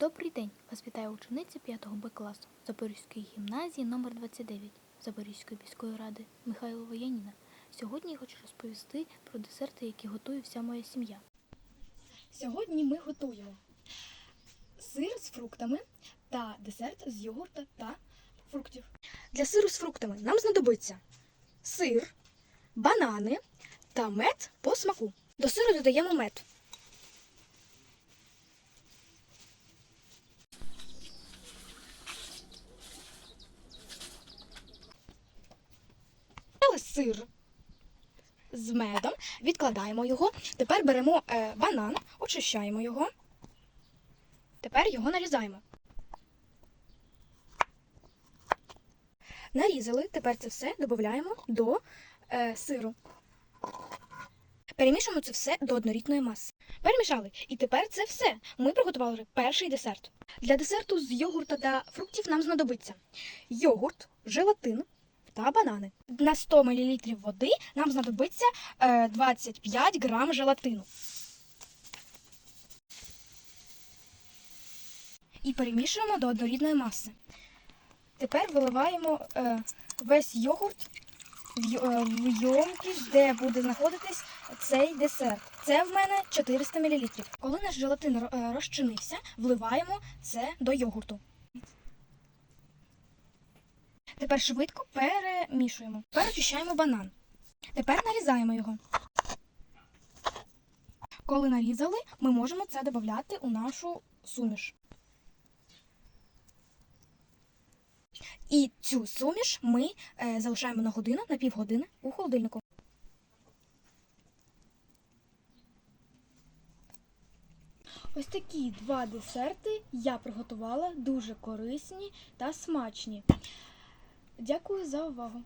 Добрий день! Вас вітає учениця 5 Б класу Запорізької гімназії номер 29 Запорізької міської ради Михайлова Яніна. Сьогодні я хочу розповісти про десерти, які готує вся моя сім'я. Сьогодні ми готуємо сир з фруктами та десерт з йогурта та фруктів. Для сиру з фруктами нам знадобиться сир, банани та мед по смаку. До сиру додаємо мед. Взяли сир з медом, відкладаємо його. Тепер беремо е, банан, очищаємо його. Тепер його нарізаємо. Нарізали, тепер це все додаємо до е, сиру. Перемішуємо це все до однорідної маси. Перемішали. І тепер це все. Ми приготували перший десерт. Для десерту з йогурта та фруктів нам знадобиться йогурт, желатин та банани. На 100 мл води нам знадобиться е, 25 грам желатину. І перемішуємо до однорідної маси. Тепер виливаємо е, весь йогурт в е, ємкість, де буде знаходитись цей десерт. Це в мене 400 мл. Коли наш желатин е, розчинився, вливаємо це до йогурту. Тепер швидко перемішуємо. Тепер очищаємо банан. Тепер нарізаємо його. Коли нарізали, ми можемо це додати у нашу суміш. І цю суміш ми е, залишаємо на годину, на півгодини у холодильнику. Ось такі два десерти я приготувала дуже корисні та смачні. Дякую за увагу!